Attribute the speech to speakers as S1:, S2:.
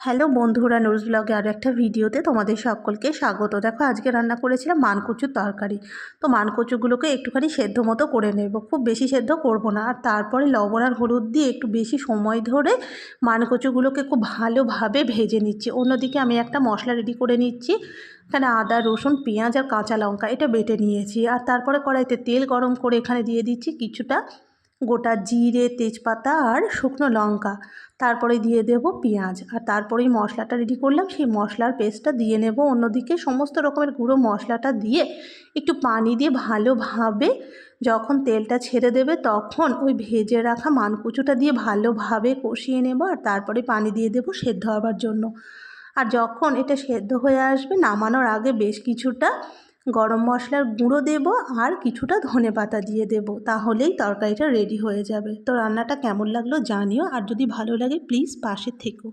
S1: Hello বন্ধুরা নুরুজ ব্লগে আরও একটা ভিডিওতে তোমাদের সকলকে স্বাগত। দেখো, আজকে রান্না করেছিলাম মানকচুর তরকারি। তো মানকচুগুলোকে একটুখানি সেদ্ধ মতো করে নেব। খুব বেশি সেদ্ধ করব না। আর তারপরে লবণ আর হলুদ দিয়ে একটু বেশি সময় ধরে মানকচুগুলোকে খুব ভালোভাবে ভেজে নিচ্ছি। অন্যদিকে আমি একটা মশলা রেডি করে নিচ্ছি। এখানে আদা, রসুন, পেঁয়াজ আর কাঁচা লঙ্কা এটা বেটে নিয়েছি। আর তারপরে কড়াইতে তেল গরম করে এখানে দিয়ে দিচ্ছি কিছুটা গোটা জিরে, তেজপাতা আর শুকনো লঙ্কা। তারপরে দিয়ে দেব পেঁয়াজ। আর তারপরেই মশলাটা রেডি করলাম। সেই মশলার পেস্টটা দিয়ে নেব। অন্যদিকে সমস্ত রকমের গুঁড়ো মশলাটা দিয়ে একটু পানি দিয়ে ভালোভাবে যখন তেলটা ছেড়ে দেবে তখন ওই ভেজে রাখা মানকুচুটা দিয়ে ভালোভাবে কষিয়ে নেব। আর তারপরে পানি দিয়ে দেবো সেদ্ধ হবার জন্য। আর যখন এটা সেদ্ধ হয়ে আসবে, নামানোর আগে বেশ কিছুটা গরম মশলার গুঁড়ো দেব আর কিছুটা ধনে পাতা দিয়ে দেব, তাহলেই তরকারিটা রেডি হয়ে যাবে। তো রান্নাটা কেমন লাগল জানিও, আর যদি ভালো লাগে প্লিজ পাশে থেকো।